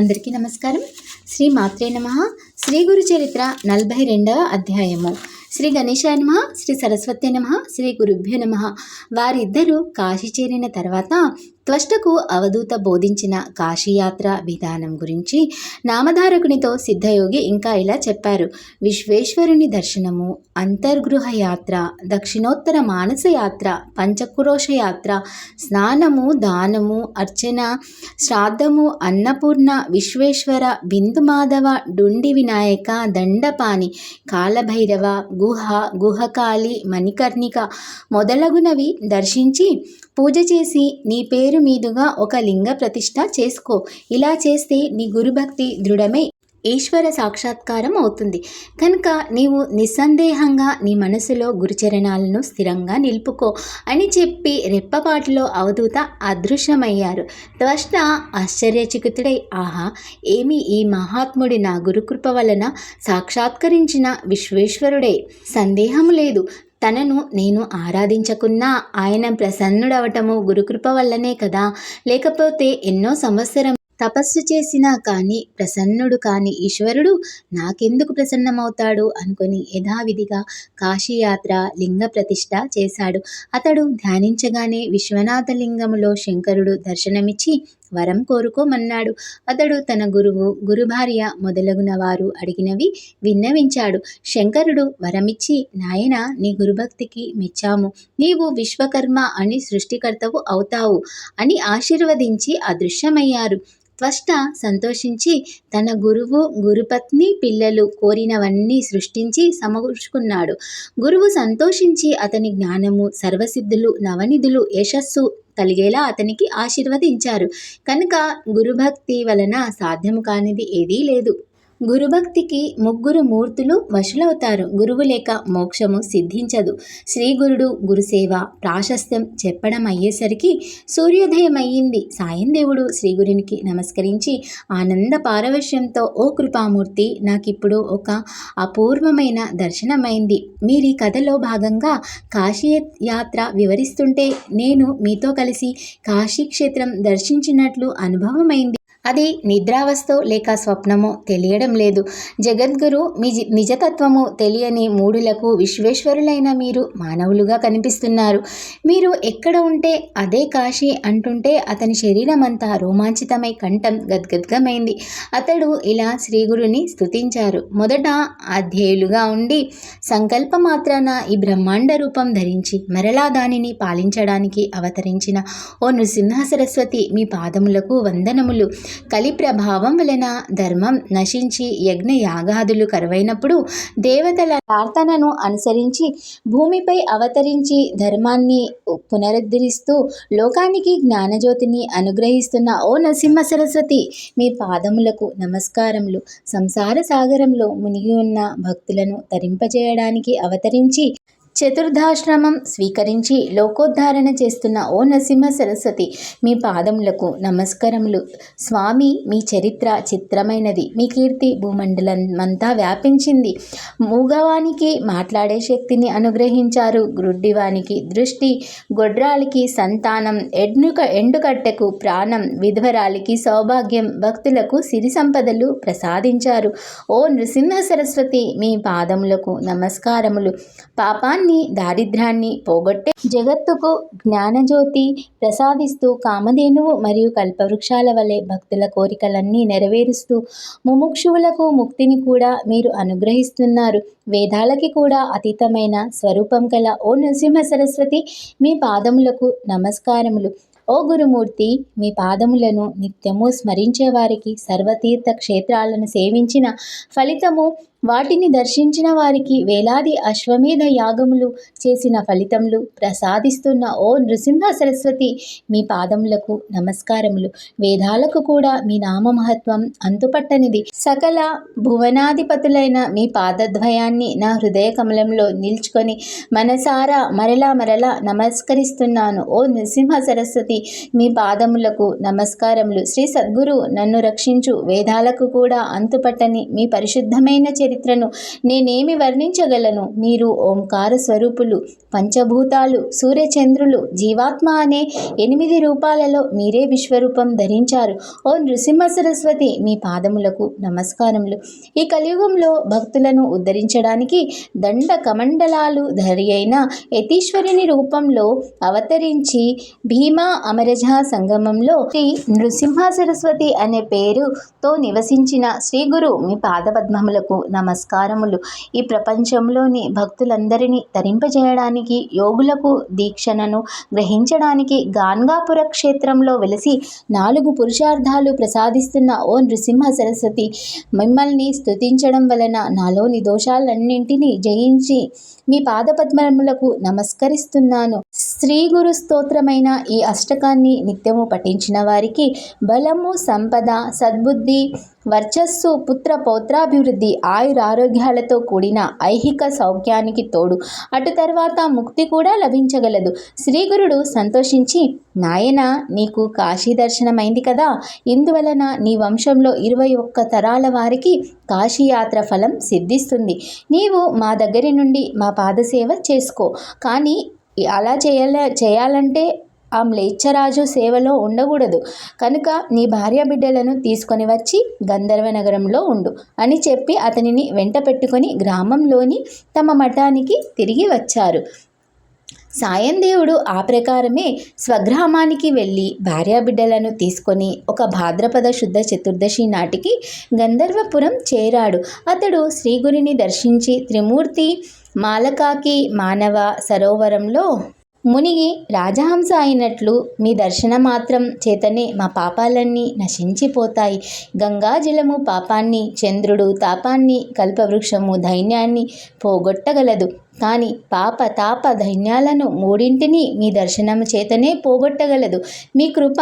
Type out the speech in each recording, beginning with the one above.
అందరికీ నమస్కారం. శ్రీ మాత్రే నమ. శ్రీ గురు చరిత్ర నలభై రెండవ అధ్యాయము. శ్రీ గణేశాయ నమ శ్రీ సరస్వతి నమ శ్రీ గురుభ్యో నమ. వారిద్దరూ కాశీ చేరిన తర్వాత త్వష్టకు అవధూత బోధించిన కాశీయాత్ర విధానం గురించి నామధారకునితో సిద్ధయోగి ఇంకా ఇలా చెప్పారు. విశ్వేశ్వరుని దర్శనము అంతర్గృహ యాత్ర దక్షిణోత్తర మానస యాత్ర యాత్ర స్నానము దానము అర్చన శ్రాద్ధము అన్నపూర్ణ విశ్వేశ్వర బిందు మాధవ డుండి వినాయక దండపాని కాలభైరవ గుహ గుహకాళి మణికర్ణిక మొదలగునవి దర్శించి పూజ చేసి నీ పేరు మీదుగా ఒక లింగ ప్రతిష్ఠ చేసుకో. ఇలా చేస్తే నీ గురుభక్తి దృఢమై. ఈశ్వర సాక్షాత్కారం అవుతుంది. కనుక నీవు నిస్సందేహంగా నీ మనసులో గురుచరణాలను స్థిరంగా నిలుపుకో అని చెప్పి రెప్పపాటులో అవధూత అదృశ్యమయ్యారు. త్వష్ట ఆశ్చర్యచకితుడై ఆహా ఏమి ఈ మహాత్ముడి నా గురుకృప వలన సాక్షాత్కరించిన విశ్వేశ్వరుడే? సందేహం లేదు. తనను నేను ఆరాధించకున్నా ఆయన ప్రసన్నుడవటము గురుకృప వల్లనే కదా. లేకపోతే ఎన్నో సంవత్సరం తపస్సు చేసినా కానీ ప్రసన్నుడు కాని ఈశ్వరుడు నాకెందుకు ప్రసన్నమవుతాడు? అనుకొని యథావిధిగా కాశీయాత్ర లింగ ప్రతిష్ఠ చేశాడు. అతడు ధ్యానించగానే విశ్వనాథ లింగములో శంకరుడు దర్శనమిచ్చి వరం కోరుకోమన్నాడు. అతడు తన గురువు గురుభార్య మొదలగున వారు అడిగినవి విన్నవించాడు. శంకరుడు వరమిచ్చి నాయన నీ గురుభక్తికి మెచ్చాము. నీవు విశ్వకర్మ అని సృష్టికర్తవు అవుతావు అని ఆశీర్వదించి అదృశ్యమయ్యారు. త్వష్ట సంతోషించి తన గురువు గురుపత్ని పిల్లలు కోరినవన్నీ సృష్టించి సమకూర్చుకున్నాడు. గురువు సంతోషించి అతని జ్ఞానము సర్వసిద్ధులు నవనిధులు యశస్సు కలిగేలా అతనికి ఆశీర్వదించారు. కనుక గురుభక్తి వలన సాధ్యము కానిది ఏదీ లేదు. గురుభక్తికి ముగ్గురు మూర్తులు వశులవుతారు. గురువు లేక మోక్షము సిద్ధించదు. శ్రీ గురుడు గురుసేవ ప్రాశస్త్యం చెప్పడం అయ్యేసరికి సూర్యోదయం అయ్యింది సాయం దేవుడు శ్రీ గురునికి నమస్కరించి ఆనంద పారవశ్యంతో ఓ కృపామూర్తి నాకిప్పుడు ఒక అపూర్వమైన దర్శనమైంది. మీరు కథలో భాగంగా కాశీ యాత్ర వివరిస్తుంటే నేను మీతో కలిసి కాశీ క్షేత్రం దర్శించినట్లు అనుభవమైంది. అది నిద్రావస్థో లేక స్వప్నమో తెలియడం లేదు. జగద్గురు మీ నిజతత్వము తెలియని మూడులకు విశ్వేశ్వరులైన మీరు మానవులుగా కనిపిస్తున్నారు. మీరు ఎక్కడ ఉంటే అదే కాశీ అంటుంటే అతని శరీరం అంతా రోమాంచితమై కంఠం గద్గద్గమైంది. అతడు ఇలా శ్రీగురుని స్థుతించారు మొదట అధ్యేయులుగా ఉండి సంకల్ప మాత్రాన ఈ బ్రహ్మాండ రూపం ధరించి మరలా దానిని పాలించడానికి అవతరించిన ఓ నృసింహ సరస్వతి మీ పాదములకు వందనములు. కలి ప్రభావం వలన ధర్మం నశించి యజ్ఞ యాగాదులు కరువైనప్పుడు దేవతల ప్రార్థనను అనుసరించి భూమిపై అవతరించి ధర్మాన్ని పునరుద్ధరిస్తూ లోకానికి జ్ఞానజ్యోతిని అనుగ్రహిస్తున్న ఓ నరసింహ సరస్వతి మీ పాదములకు నమస్కారములు. సంసార సాగరంలో మునిగి ఉన్న భక్తులను తరింపజేయడానికి అవతరించి చతుర్ధాశ్రమం స్వీకరించి లోకోద్ధారణ చేస్తున్న ఓ నరసింహ సరస్వతి మీ పాదములకు నమస్కారములు. స్వామి మీ చరిత్ర చిత్రమైనది. మీ కీర్తి భూమండలమంతా వ్యాపించింది. మూగవానికి మాట్లాడే శక్తిని అనుగ్రహించారు. గ్రుడ్డివానికి దృష్టి గొడ్రాలికి సంతానం ఎడ్నుక ఎండుకట్టెకు ప్రాణం విధ్వరాలికి సౌభాగ్యం భక్తులకు సిరి సంపదలు ప్రసాదించారు. ఓ నృసింహ సరస్వతి మీ పాదములకు నమస్కారములు. పాపాన్ని దారిద్ర్యాన్ని పోగొట్టే జగత్తుకు జ్ఞానజ్యోతి ప్రసాదిస్తూ కామధేనువు మరియు కల్పవృక్షాల వలె భక్తుల కోరికలన్నీ నెరవేరుస్తూ ముముక్షువులకు ముక్తిని కూడా మీరు అనుగ్రహిస్తున్నారు. వేదాలకి కూడా అతీతమైన స్వరూపం కల ఓ నృసింహ సరస్వతి మీ పాదములకు నమస్కారములు. ఓ గురుమూర్తి మీ పాదములను నిత్యము స్మరించే వారికి సర్వతీర్థ క్షేత్రాలను సేవించిన ఫలితము వాటిని దర్శించిన వారికి వేలాది అశ్వమేధ యాగములు చేసిన ఫలితములు ప్రసాదిస్తున్న ఓ నృసింహ సరస్వతి మీ పాదములకు నమస్కారములు. వేదాలకు కూడా మీ నామ మహత్వం అంతుపట్టనిది. సకల భువనాధిపతులైన మీ పాదద్వయాన్ని నా హృదయ కమలంలో నిల్చుకొని మనసారా మరలా మరలా నమస్కరిస్తున్నాను. ఓ నృసింహ సరస్వతి మీ పాదములకు నమస్కారములు. శ్రీ సద్గురు నన్ను రక్షించు. వేదాలకు కూడా అంతుపట్టని మీ పరిశుద్ధమైన చర్య చరిత్రను నేనేమి వర్ణించగలను? మీరు ఓంకార స్వరూపులు పంచభూతాలు సూర్యచంద్రులు జీవాత్మ అనే ఎనిమిది రూపాలలో మీరే విశ్వరూపం ధరించారు. ఓ నృసింహ సరస్వతి మీ పాదములకు నమస్కారములు. ఈ కలియుగంలో భక్తులను ఉద్ధరించడానికి దండ కమండలాలు ధరి అయిన యతీశ్వరుని రూపంలో అవతరించి భీమా అమరజ సంగమంలో శ్రీ నృసింహ సరస్వతి అనే పేరుతో నివసించిన శ్రీ గురు మీ పాదపద్మములకు నమస్కారములు. ఈ ప్రపంచంలోని భక్తులందరినీ తరింపజేయడానికి యోగులకు దీక్షణను గ్రహించడానికి గాన్గాపుర క్షేత్రంలో వెలిసి నాలుగు పురుషార్థాలు ప్రసాదిస్తున్న ఓ నృసింహ సరస్వతి మిమ్మల్ని స్తుతించడం వలన నాలోని దోషాలన్నింటినీ జయించి మీ పాదపద్మములకు నమస్కరిస్తున్నాను. శ్రీ గురు స్తోత్రమైన ఈ అష్టకాన్ని నిత్యము పఠించిన వారికి బలము సంపద సద్బుద్ధి వర్చస్సు పుత్ర పౌత్రాభివృద్ధి ఆయురారోగ్యాలతో కూడిన ఐహిక సౌఖ్యానికి తోడు. అటు తర్వాత ముక్తి కూడా లభించగలదు. శ్రీగురుడు సంతోషించి నాయన నీకు కాశీ దర్శనమైంది కదా! ఇందువలన నీ వంశంలో ఇరవై ఒక్క తరాల వారికి కాశీయాత్ర ఫలం సిద్ధిస్తుంది. నీవు మా దగ్గరి నుండి మా పాదసేవ చేసుకో. కానీ అలా చేయాల చేయాలంటే ఆ మ్లేచ్ఛరాజు సేవలో ఉండకూడదు. కనుక నీ భార్య బిడ్డలను తీసుకొని వచ్చి గంధర్వ నగరంలో ఉండు అని చెప్పి అతనిని వెంట పెట్టుకొని గ్రామంలోని తమ మఠానికి తిరిగి వచ్చారు. సాయందేవుడు ఆ ప్రకారమే స్వగ్రామానికి వెళ్ళి భార్యాబిడ్డలను తీసుకొని ఒక భాద్రపద శుద్ధ చతుర్దశి నాటికి గంధర్వపురం చేరాడు. అతడు శ్రీగురిని దర్శించి త్రిమూర్తి మాలకాకి మానవ సరోవరంలో మునిగి రాజహంస అయినట్లు మీ దర్శన మాత్రం చేతనే మా పాపాలన్నీ నశించిపోతాయి. గంగాజలము పాపాన్ని చంద్రుడు తాపాన్ని కల్పవృక్షము ధైన్యాన్ని పోగొట్టగలదు. కానీ పాప తాప దైన్యాలను మూడింటిని మీ దర్శనము చేతనే పోగొట్టగలదు. మీ కృప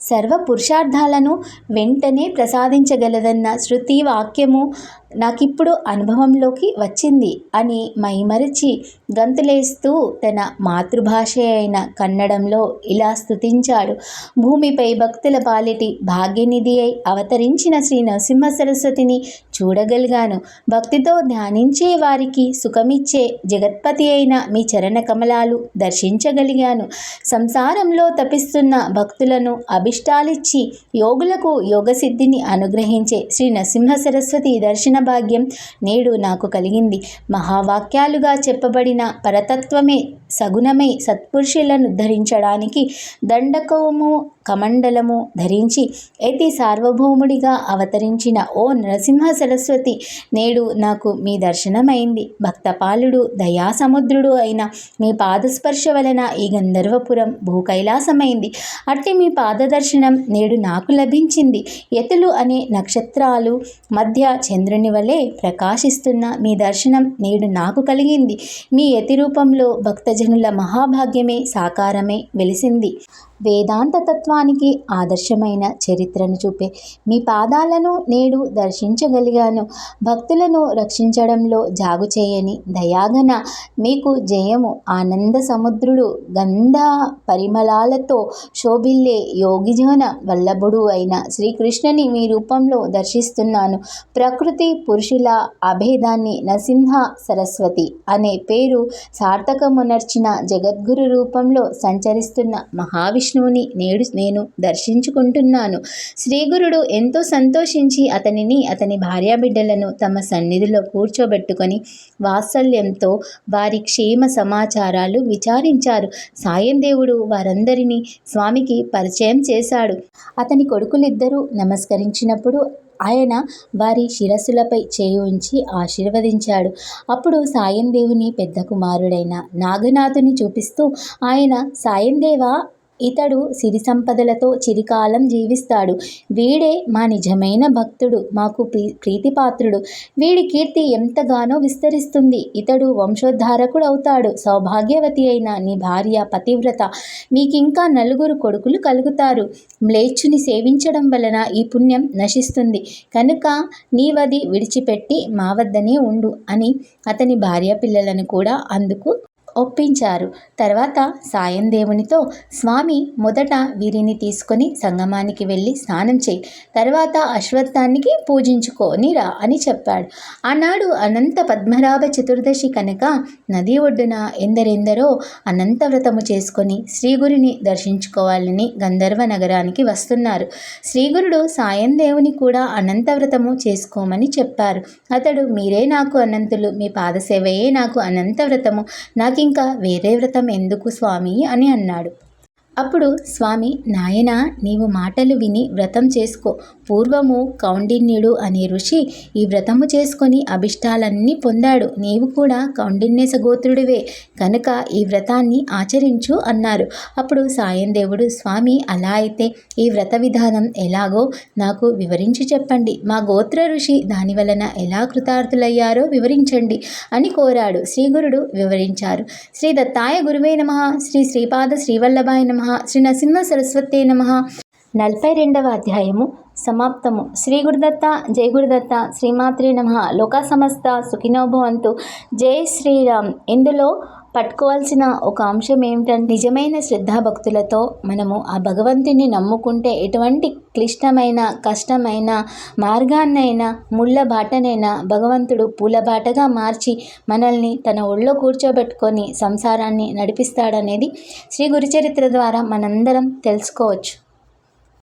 సర్వ పురుషార్థాలను వెంటనే ప్రసాదించగలదన్న శృతి వాక్యము నాకిప్పుడు అనుభవంలోకి వచ్చింది అని మైమరిచి గంతులేస్తూ తన మాతృభాష అయిన కన్నడంలో ఇలా స్తుతించాడు. భూమిపై భక్తుల పాలిటి భాగ్యనిధి అయి అవతరించిన శ్రీ నరసింహ సరస్వతిని చూడగలిగాను. భక్తితో ధ్యానించే వారికి సుఖమిచ్చే జగత్పతి అయిన మీ చరణ కమలాలు దర్శించగలిగాను. సంసారంలో తపిస్తున్న భక్తులను అభిష్టాలిచ్చి యోగులకు యోగసిద్ధిని అనుగ్రహించే శ్రీ నరసింహ సరస్వతి దర్శన భాగ్యం నేడు నాకు కలిగింది. మహావాక్యాలుగా చెప్పబడిన పరతత్వమే సగుణమై సత్పురుషులను ధరించడానికి దండకము కమండలము ధరించి ఎతి సార్వభౌముడిగా అవతరించిన ఓ నరసింహ సరస్వతి నేడు నాకు మీ దర్శనమైంది. భక్తపాలుడు దయాసముద్రుడు అయిన మీ పాదస్పర్శ వలన ఈ గంధర్వపురం భూకైలాసమైంది. అట్టి మీ పాదదర్శనం నేడు నాకు లభించింది. ఎతులు అనే నక్షత్రాలు మధ్య చంద్రుని వలె ప్రకాశిస్తున్న మీ దర్శనం నేడు నాకు కలిగింది. మీ యతి రూపంలో భక్తజనుల మహాభాగ్యమే సాకారమే వెలిసింది. వేదాంత తత్వానికి ఆదర్శమైన చరిత్రను చూపే. మీ పాదాలను నేడు దర్శించగలిగాను. భక్తులను రక్షించడంలో జాగు చేయని దయాగన మీకు జయము ఆనంద సముద్రుడు గంధ పరిమళాలతో శోభిల్లే యోగిజన వల్లభుడు అయిన శ్రీకృష్ణుని మీ రూపంలో దర్శిస్తున్నాను. ప్రకృతి పురుషుల అభేదాన్ని నరసింహ సరస్వతి అనే పేరు సార్థకమునర్చిన జగద్గురు రూపంలో సంచరిస్తున్న మహావిష్ణువుని నేడు నేను దర్శించుకుంటున్నాను. శ్రీగురుడు ఎంతో సంతోషించి అతనిని అతని భార్యాబిడ్డలను తమ సన్నిధిలో కూర్చోబెట్టుకొని వాత్సల్యంతో వారి క్షేమ సమాచారాలు విచారించారు. సాయం దేవుడు వారందరినీ స్వామికి పరిచయం చేశాడు. అతని కొడుకులిద్దరూ నమస్కరించినప్పుడు ఆయన వారి శిరస్సులపై చేయి ఉంచి ఆశీర్వదించాడు. అప్పుడు సాయం దేవుని పెద్ద కుమారుడైన నాగనాథుని చూపిస్తూ ఆయన సాయందేవ ఇతడు సిరి సంపదలతో చిరికాలం జీవిస్తాడు. వీడే మా నిజమైన భక్తుడు మాకు ప్రీ ప్రీతిపాత్రుడు. వీడి కీర్తి ఎంతగానో విస్తరిస్తుంది. ఇతడు వంశోద్ధారకుడు అవుతాడు సౌభాగ్యవతి అయిన నీ భార్య పతివ్రత. మీకింకా నలుగురు కొడుకులు కలుగుతారు. మ్లేచ్చుని సేవించడం వలన ఈ పుణ్యం నశిస్తుంది. కనుక నీవది విడిచిపెట్టి మా వద్దనే ఉండు అని అతని భార్య పిల్లలను కూడా అందుకు ఒప్పించారు. తర్వాత సాయం దేవునితో స్వామి మొదట వీరిని తీసుకొని సంగమానికి వెళ్ళి స్నానం చేయి. తర్వాత అశ్వత్థానికి పూజించుకొని రా అని చెప్పాడు. ఆనాడు అనంత పద్మనాభ చతుర్దశి కనుక నది ఒడ్డున ఎందరెందరో అనంత వ్రతము చేసుకొని శ్రీగురిని దర్శించుకోవాలని గంధర్వ నగరానికి వస్తున్నారు. శ్రీగురుడు సాయం దేవుని కూడా అనంత వ్రతము చేసుకోమని చెప్పారు. అతడు మీరే నాకు అనంతులు మీ పాదసేవయే నాకు అనంత వ్రతము. ఇంకా వేరే వ్రతం ఎందుకు స్వామి అని అన్నాడు. అప్పుడు స్వామి నాయన నీవు మాటలు విని వ్రతం చేసుకో. పూర్వము కౌండిన్యుడు అనే ఋషి ఈ వ్రతము చేసుకొని అభిష్టాలన్నీ పొందాడు. నీవు కూడా కౌండిన్యస గోత్రుడివే. కనుక ఈ వ్రతాన్ని ఆచరించు అన్నారు. అప్పుడు సాయం దేవుడు స్వామి అలా అయితే ఈ వ్రత విధానం ఎలాగో నాకు వివరించి చెప్పండి. మా గోత్ర ఋషి దాని వలన ఎలా కృతార్థులయ్యారో వివరించండి అని కోరాడు. శ్రీగురుడు వివరించారు. శ్రీ దత్తాయ గురువే నమ. శ్రీ శ్రీపాద శ్రీవల్లభాయ నమ. శ్రీ నరసింహ సరస్వతే నమ. నలభై రెండవ అధ్యాయము సమాప్తము. శ్రీ గురుదత్త జై గురుదత్త శ్రీమాత్రే నమ. లోకా సమస్త సుఖినో భవంతు. జై శ్రీరామ్. ఇందులో పట్టుకోవాల్సిన ఒక అంశం ఏమిటంటే నిజమైన శ్రద్ధాభక్తులతో మనము ఆ భగవంతుని నమ్ముకుంటే ఎటువంటి క్లిష్టమైన కష్టమైన మార్గాన్నైనా ముళ్ళ బాటనైనా భగవంతుడు పూల బాటగా మార్చి మనల్ని తన ఒళ్ళో కూర్చోబెట్టుకొని సంసారాన్ని నడిపిస్తాడనేది శ్రీ గురుచరిత్ర ద్వారా మనందరం తెలుసుకోవచ్చు.